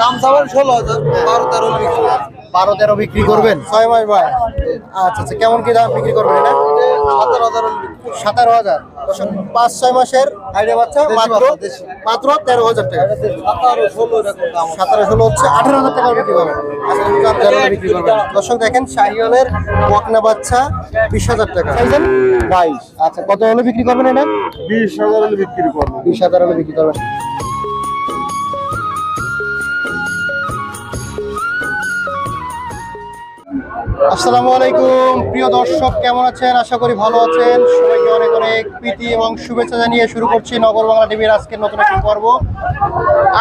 দাম চাবেন ষোলো হাজার বারো তেরো বিক্রি বারো তেরো বিক্রি করবেন? ছয় মাস ভাই। আচ্ছা আচ্ছা কেমন কি দাম বিক্রি করবেন এটা? সতেরো হাজার। সাতারো হাজার। পাঁচ ছয় মাসের আইডিয়া বাচ্চা মাত্র মাত্র তেরো হাজার টাকা। সতেরো ষোলো হচ্ছে। আঠারো হাজার টাকা বিক্রি করবেন। বিক্রি করবেন। দর্শক দেখেন শাহিওয়ালের বকনা বাচ্চা বিশ হাজার টাকা। বাইশ। আচ্ছা কত হলে বিক্রি করবেন এটা? বিশ হাজার হলে বিক্রি করব বিশ হাজার হলে বিক্রি করবেন। আসসালামু আলাইকুম। প্রিয় দর্শক, কেমন আছেন? আশা করি ভালো আছেন। সবাইকে অনেক অনেক প্রীতি এবং শুভেচ্ছা জানিয়ে শুরু করছি নগর বাংলা টিভির আজকের নতুন একটি পর্ব।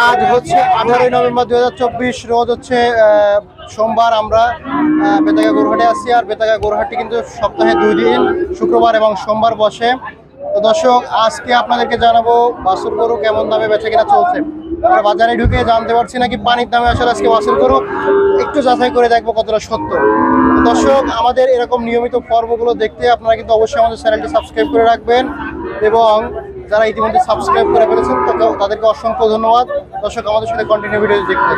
আজ হচ্ছে আঠারোই নভেম্বর দু হাজার চব্বিশ, রোজ হচ্ছে সোমবার আমরা বেতাগা গোরহাটে আছি। আর বেতাগা গোরহাটটি কিন্তু সপ্তাহে দুই দিন, শুক্রবার এবং সোমবার বসে। তো দর্শক, আজকে আপনাদেরকে জানাব বাসুর গরু কেমন দামে বেচে কিনা চলছে। আমরা বাজারে ঢুকে জানতে পারছি নাকি পানির দামে আসলে আজকে বাসুর গরু, একটু যাচাই করে দেখব কতটা সত্য। দর্শক, আমাদের এরকম নিয়মিত পর্বগুলো দেখতে আপনারা কিন্তু অবশ্যই আমাদের চ্যানেলটি সাবস্ক্রাইব করে রাখবেন এবং যারা ইতিমধ্যে সাবস্ক্রাইব করে ফেলেছেন তাদের- তাদেরকে অসংখ্য ধন্যবাদ। দর্শক, আমাদের সাথে কন্টিনিউ ভিডিও দেখতে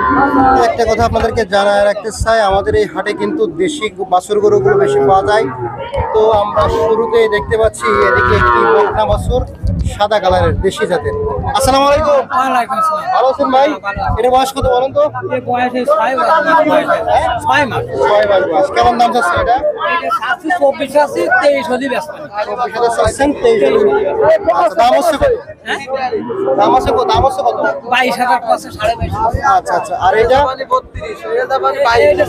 একটা কথা আপনাদেরকে জানায় রাখতে চাই, আমাদের এই হাটে কিন্তু দেশি বাছুর গরুগুলো বেশি পাওয়া যায়। তো আমরা শুরুতেই দেখতে পাচ্ছি, এদিকে একটি বকনা বাছুর। সাদা কালারের দেশি জাতের। আসসালামু আলাইকুম। ভালো আছেন ভাই? এটা বয়স কত বলেন তো? ছয় মাস। মাস। কেমন দাম চাচ্ছে এটা? চব্বিশ আছে, তেইশ হলেই ব্যস্ত। আচ্ছা দাম হচ্ছে হ্যাঁ? দাম আছে কত? দাম হচ্ছে কত? বাইশ হাজার পাঁচশো, সাড়ে বাইশ। আচ্ছা আচ্ছা। আর এটা বত্রিশ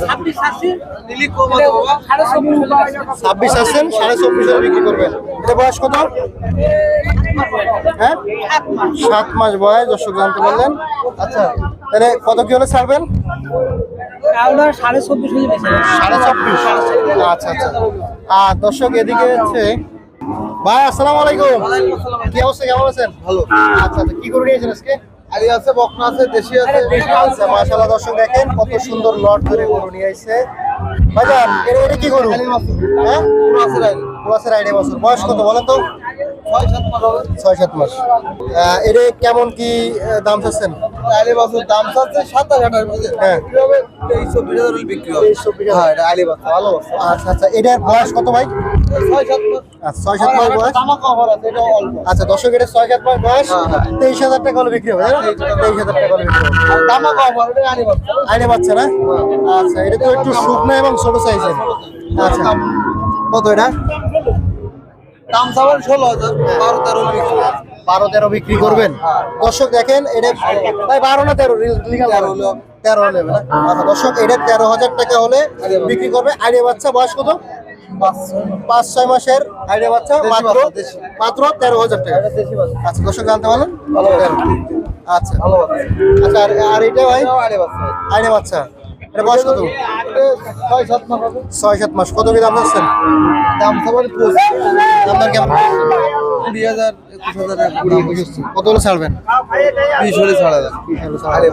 ছাব্বিশ আছে, হলে। ছাব্বিশ আছেন সাড়ে চব্বিশ বিক্রি করবেন। এটা বয়স কত? হ্যাঁ সাত মাস বয়স দর্শক জানতে পারলেন। আচ্ছা। তাহলে কত কি হলে ছাড়বেন? সাড়ে চব্বিশ আচ্ছা আচ্ছা। আর দর্শক এদিকে হচ্ছে ভাই আসসালামু আলাইকুম। কি অবস্থা? কেমন আছেন? ভালো। আচ্ছা আচ্ছা। কি করে নিয়েছেন আজকে? আরে আছে বকনা আছে দেশি আছে। আচ্ছা মাশাআল্লাহ দর্শক দেখেন কত সুন্দর লট ধরে গরু নিয়ে আইছে এটা কি গরু? হ্যাঁ? পুরো আছে বছর বয়স কত বলেন তো? ছয় সাত মাস এর কেমন কি দাম চাচ্ছেন? আলি বাসের দাম চাচ্ছে সাতাশ হাজার বুঝলেন হ্যাঁ। বিক্রি তেইশ চব্বিশ হাজার বিক্রি হবে। তেইশ চব্বিশ হাজার। হ্যাঁ এটা ভালো আচ্ছা আচ্ছা এটার বয়স কত ভাই? ছয় সাত মাস। আচ্ছা ছয় সাত মাস বয়স। এটা আচ্ছা দর্শক এটা ছয় সাত মাস বয়স। হ্যাঁ। তেইশ হাজার টাকা হলে বিক্রি হবে তেইশ হাজার টাকা হলে বিক্রি হবে। এটা আইনে বাচ্চা না? আচ্ছা এটা তো একটু শুকনো এবং ছোট সাইজের আচ্ছা। কত এটা? দাম ষোলো হাজার বারো তেরো বিক্রি বারো তেরো বিক্রি করবেন? দর্শক দেখেন এটা ভাই বারো না তেরো? তেরো হলো তেরো হলে আচ্ছা দর্শক এটা তেরো হাজার টাকা হলে বিক্রি করবে। আইডিয়া বাচ্চা বয়স কত? পাঁচ ছয় মাসের আইডিয়া বাচ্চা মাত্র মাত্র তেরো হাজার টাকা। আচ্ছা দর্শক জানতে পারলেন? আচ্ছা। আচ্ছা আর আর এটা ভাই? আলি বাসা আইডিয়া বাচ্চা। এটা বয়স কত? ছয় সাত মাস। ছয় সাত মাস কত কি দাম দাম কেমন? কুড়ি হাজার একুশ হাজার এরকম দাম হচ্ছে। কত হলে ছাড়বেন? বিশ হলে ছাড়া দেন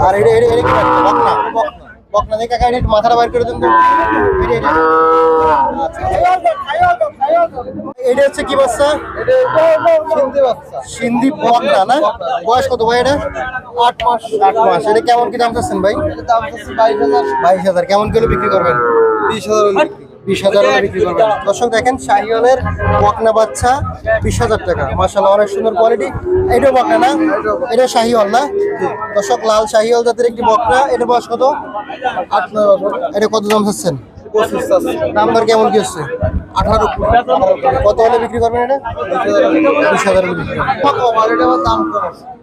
আর এটা এটা এটা কি বকনা? বকনা। দেখে কাকা এটা মাথাটা বাইর করে দেন তো। এটা এটা। আচ্ছা। এটা হচ্ছে কি বাচ্চা? সিন্ধি বকনা না? বয়স কত ভাই এটা? আট মাস। আট মাস। এটা কেমন কি দাম চাচ্ছেন ভাই? বাইশ হাজার। কেমন কিলো বিক্রি করবেন? বিশ হাজার বিশ হাজার বিক্রি করবেন। দর্শক দেখেন শাহিওয়ালের বকনা বাচ্চা বিশ হাজার টাকা। মাসাল্লাহ অনেক সুন্দর কোয়ালিটি এটাও বকনা না? এটা শাহিওয়াল না? দর্শক লাল শাহিওয়াল জাতের একটি বকনা। এটা বয়স কত? আট এটা কত দাম চাচ্ছেন? দাম দর কেমন কি হচ্ছে? আঠারো কত হলে বিক্রি করবেন এটা? বিশ হাজার বিক্রি দাম।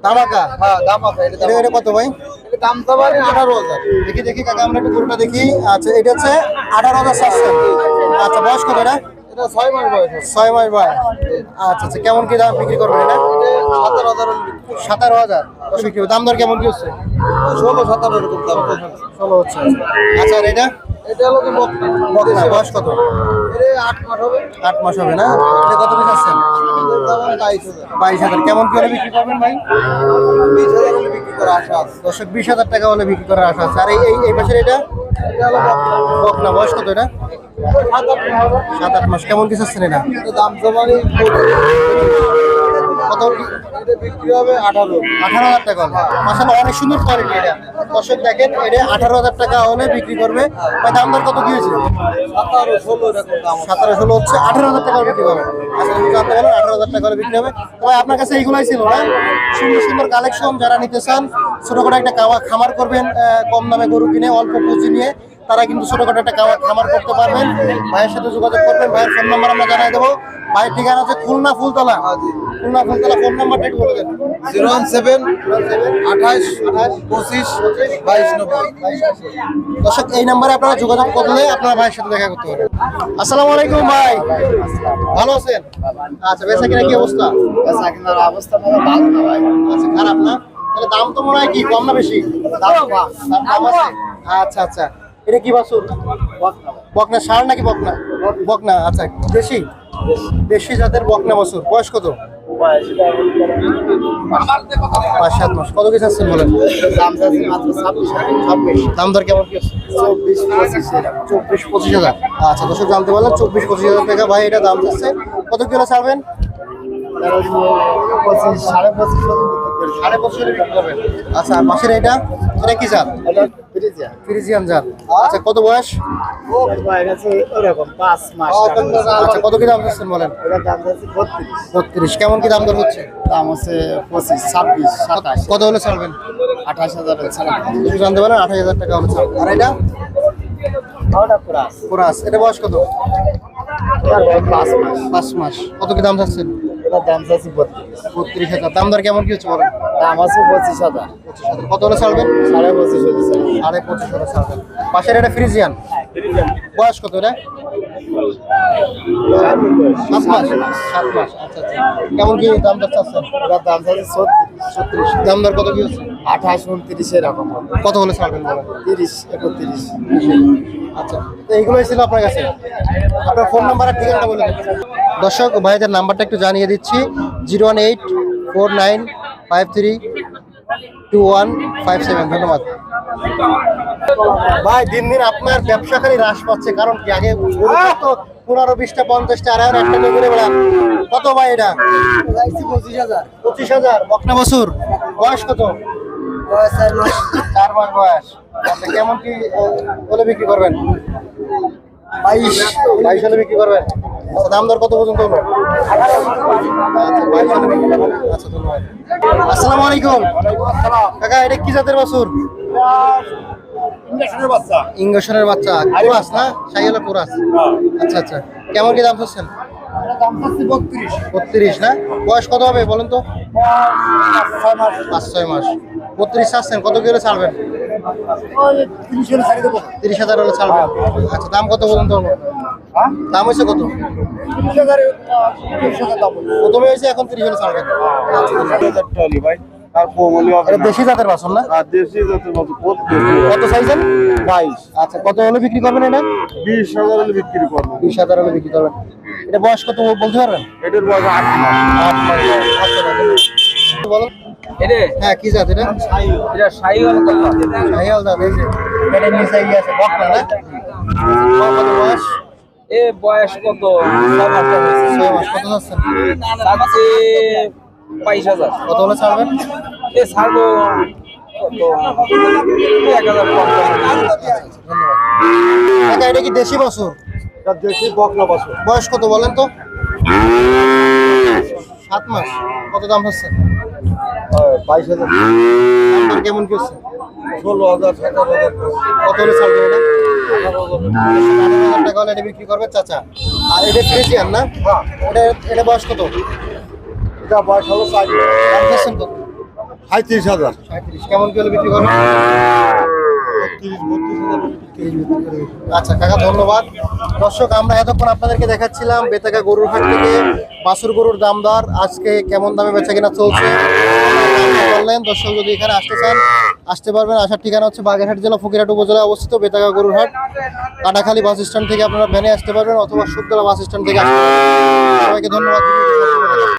দামাকা? হ্যাঁ দাম এটা এটা কত ভাই? এটা দাম চাবেন আঠারো হাজার। দেখি দেখি কাকা আমরা একটু গরুটা দেখি। আচ্ছা এটা হচ্ছে আঠারো হাজার সাতশো। আচ্ছা বয়স কত এটা? এটা ছয় মাস বয়স ছয় মাস বয়স। আচ্ছা আচ্ছা কেমন কি দাম বিক্রি করবেন এটা? সতেরো হাজার। সাতারো হাজার। বিক্রি। দাম দর কেমন কি হচ্ছে? ষোলো সতেরো এরকম দাম। ষোলো হচ্ছে আচ্ছা আর এটা? এটা হলো বকনা বকনা বয়স কত? আট মাস হবে। আট মাস হবে না? এটা কত পিস আসছেন বাইশ হাজার। কেমন কি হলে বিক্রি করবেন ভাই? বিশ হাজার হলে বিক্রি করার আশা আছে। দর্শক বিশ হাজার টাকা হলে বিক্রি করার আশা আছে। আর এই এই- পাশের এটা? বকনা। বয়স কত এটা? সাত আট মাস কেমন কি চাচ্ছেন এটা? দাম কত? বিক্রি হবে আঠারো। আঠারো হাজার টাকা মাসাল্লাহ অনেক সুন্দর কোয়ালিটি এটা। দর্শক দেখেন এটা আঠারো হাজার টাকা হলে বিক্রি করবে। বা দাম দর কত কি হয়েছে? সতেরো ষোলো। সতেরো হচ্ছে আঠারো হাজার টাকা বিক্রি হবে। আচ্ছা জানতে পারলেন আঠারো হাজার টাকা বিক্রি হবে। তবে আপনার কাছে এইগুলাই ছিল না? সুন্দর সুন্দর কালেকশন যারা নিতে চান ছোট করে একটা খামার করবেন কম দামে গরু কিনে অল্প পুঁজি নিয়ে। তারা কিন্তু ছোটখাটো একটা খামার করতে পারবেন। ভাইয়ের সাথে যোগাযোগ করবেন। ভাইয়ের ফোন নাম্বার আমরা জানাই দেবো। ভাইয়ের ঠিকানা হচ্ছে খুলনা ফুলতলা। খুলনা ফুলতলা ফোন নাম্বারটা একটু বলে দেন। জিরো ওয়ান সেভেন আঠাশ পঁচিশ বাইশ নব্বই। দর্শক এই নাম্বারে আপনারা যোগাযোগ করলে আপনারা ভাইয়ের সাথে দেখা করতে পারবেন। আসসালামু আলাইকুম ভাই। ভালো আছেন? আচ্ছা বেচা কিনা কি অবস্থা? অবস্থা মানে ভালো না ভাই। আচ্ছা খারাপ না? তাহলে দাম তো মনে হয় কি কম না বেশি? দাম দাম আছে? আচ্ছা আচ্ছা। এটা কি বাসুর? বকনা ষাঁড় নাকি বকনা? বকনা আচ্ছা দেশি? দেশি জাতের বকনা বাসুর। বয়স কত? পাঁচ সাত মাস। কত কিছু আসছেন বলেন? দাম দর কেমন? কি আছে চব্বিশ পঁচিশ হাজার। আচ্ছা দর্শক, জানতে পারলেন, চব্বিশ পঁচিশ হাজার টাকা। ভাই, এটা দাম যাচ্ছে কত কিলো ছাড়বেন? সাড়ে পঁচিশ। সাড়ে পঁচিশ আচ্ছা পাশের এটা? এটা কি জাত? এটা ফ্রিজে। ফ্রিজিয়ান জাত আচ্ছা কত বয়স? আচ্ছা কত কি দাম যাচ্ছেন বলেন? বত্রিশ। কেমন কি দাম দর হচ্ছে? দাম হচ্ছে পঁচিশ ছাব্বিশ সাতাশ। কত হলে ছাড়বেন? আঠাশ হাজার ছাড়া যদি জানতে পারেন আঠাশ হাজার টাকা হলে ছাড়বেন। আর এটা? ক্রাস এটা বয়স কত? পাঁচ মাস। পাঁচ মাস কত কি দাম চাচ্ছেন? দাম যাচ্ছে বত্রিশ। বত্রিশ হাজার। দাম দর কেমন কি হচ্ছে বলেন? দাম আছে পঁচিশ হাজার। পঁচিশ হাজার। কত হলে ছাড়বেন? সাড়ে পঁচিশ সাড়ে পঁচিশ ছাড়বেন। পাশের এটা ফ্রিজিয়ান? বয়স কত এটা? সাত মাস। সাত মাস? আচ্ছা আচ্ছা। কেমন কি দাম দর চাচ্ছেন দাম ছত্রিশ। ছত্রিশ। দাম দর কত কি হচ্ছে? আঠাশ উনত্রিশ এরকম কত হলে ছাড়বেন বলেন? তিরিশ একত্রিশ। আচ্ছা তো এইগুলোই ছিল আপনার কাছে? আপনার ফোন নাম্বার আর ঠিকানাটা বলে দর্শক ভাইদের নাম্বারটা একটু জানিয়ে দিচ্ছি zero one eight four nine five three two one five seven. ধন্যবাদ। ভাই দিন দিন আপনার ব্যবসা খালি হ্রাস পাচ্ছে। কারণ কি? আগে তো পনেরো বিশটা পঞ্চাশটা আর একটা ঘুরে বেড়ান কত ভাই এটা? পঁচিশ হাজার। পঁচিশ হাজার। বকনা বছর। বয়স কত? চার মাস। বয়স। আচ্ছা কেমন কি বিক্রি করবেন? বাইশ। বাইশ হলে বিক্রি করবেন? আচ্ছা দাম দর কত পর্যন্ত হলো? আচ্ছা বাইশ হলে বিক্রি করবেন। আচ্ছা ধন্যবাদ। আসসালামু আলাইকুম। কাকা এটা কি জাতের বাছুর? বাচ্চা। কুরাস না? সাইয়েলা কুরাস। আচ্ছা আচ্ছা। কেমন কি দাম চাচ্ছেন? বত্রিশ। না? বয়স কত হবে বলুন তো? পাঁচ ছয় মাস। বত্রিশ আসছেন কত কিলো ছাড়বেন? তিরিশ হলে ছাড়িয়ে তিরিশ হাজার হলে ছাড়বেন। আচ্ছা দাম কত বলুন তো? দাম হয়েছে কত? প্রথমে হয়েছে এখন তিরিশ হলে ছাড়বেন। ভাই। আর কোমলি হবে দেশি জাতের বাসন না? আর দেশি জাতের মতো কত কত চাইছেন বাইশ। আচ্ছা কত হলে বিক্রি করবেন এটা? বিশ হাজার হলে বিক্রি করব। বিশ হাজার হলে বিক্রি করবেন। এটা বয়স কত বলতে পারবেন? এটার বয়স আট মাস। আট মাস। বয়স। আচ্ছা, হ্যাঁ কি জাত এটা? এটা শাহি হলো কত সাহিয়াল জাত এই যে। এটা নিচে গিয়ে আছে বকনা না? কত বয়স? এ বয়স কত? ছয় মাস। কত চাচ্ছে বাইশ হাজার। কত হলে ছাড়বেন এ ছাড়বো এক হাজার পঞ্চাশ। এটা কি দেশি বাছুর? দেশি বকনা বছর। বয়স কত বলেন তো? সাত মাস। কত দাম হচ্ছে? বাইশ হাজার। কেমন কি হচ্ছে? ষোলো হাজার সতেরো হাজার। কত হলে ছাড়বে এটা? টাকা হলে এটা বিক্রি করবে চাচা। আর এটা ফ্রিজিয়ান না? এটা এটা বয়স কত? এটা বয়স হলো চার দাম কত? সাঁত্রিশ হাজার। সাঁত্রিশ। কেমন কি হলে বিক্রি করবে তিরিশ বত্রিশ হাজার আচ্ছা কাকা ধন্যবাদ। দর্শক আমরা এতক্ষণ আপনাদেরকে দেখাচ্ছিলাম বেতাকা গরুর হাট থেকে বাসুর গরুর দাম দর আজকে কেমন দামে বেচা কিনা চলছে? বললেন দর্শক যদি এখানে আসতে চান আসতে পারবেন। আসার ঠিকানা হচ্ছে বাগেরহাট জেলা ফকিরহাট উপজেলায় অবস্থিত বেতাকা গরুর হাট। কাটাখালী বাস স্ট্যান্ড থেকে আপনারা ভ্যানে আসতে পারবেন অথবা সুদতলা বাস স্ট্যান্ড থেকে সবাইকে ধন্যবাদ।